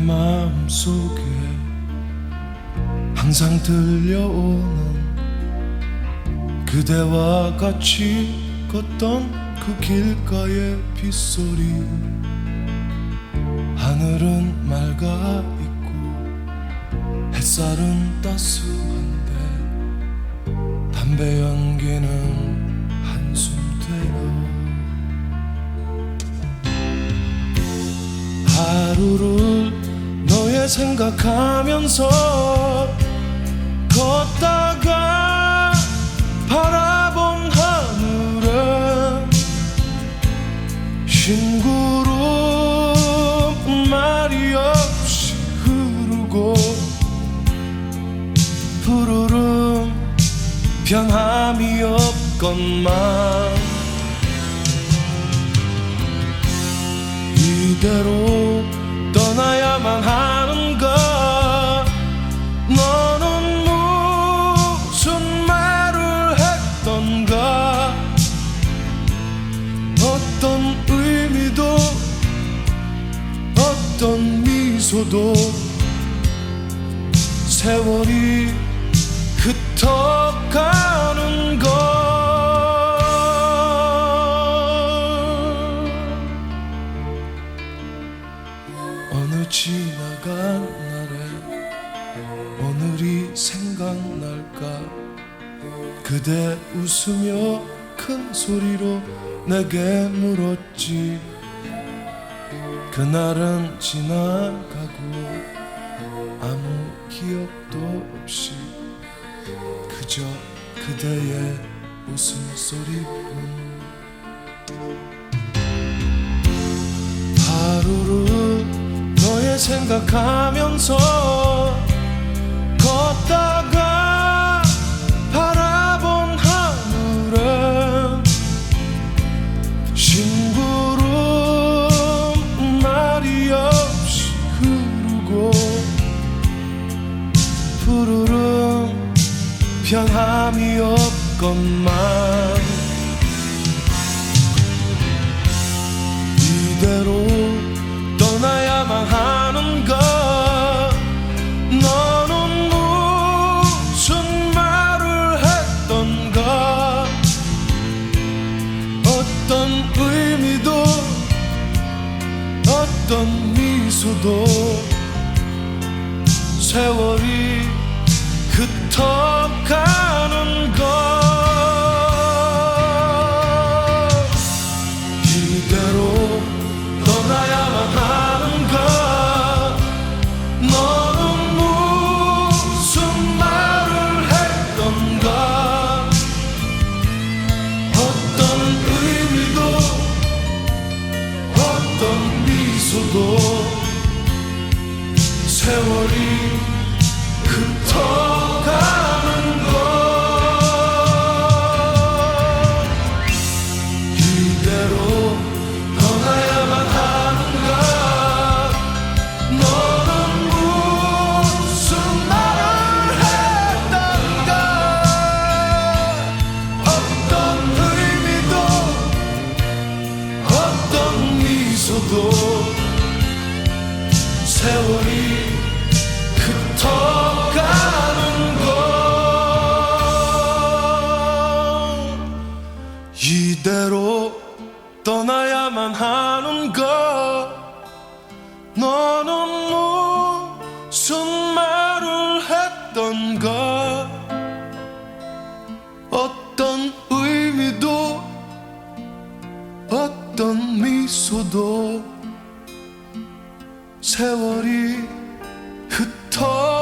마음 속에 항상 들려오는 그대와 같이 걷던 그 길가의 빗소리. 하늘은 맑아 있고 햇살은 따스한데 담배 연기는 생각하면서 걷다가 바라본 하늘은 흰구름 말이 없이 흐르고 푸르름 변함이 없건만 이대로 떠나야만 하 미소도 세월이 흩어가는 것 어느 지나간 날에 오늘이 생각날까? 그대 웃으며 큰 소리로 내게 물었지 그날은 지나가고 아무 기억도 없이 그저 그대의 웃음소리뿐. 하루를 너의 생각하면서 걷다가 바라본 하늘은 변함이 없건만 이대로 떠나야만 하는가 너는 무슨 말을 했던가 어떤 의미도 어떤 미소도 세월이 흩어가는 것. 이대로 떠나야만 하는가 너는 무슨 말을 했던가 어떤 의미도 어떤 미소도. 세월이 흩어 미소도 세월이 흩어가는 것. 이대로 떠나야만 하는가 너는 무슨 말을 했던가 세월이 흩어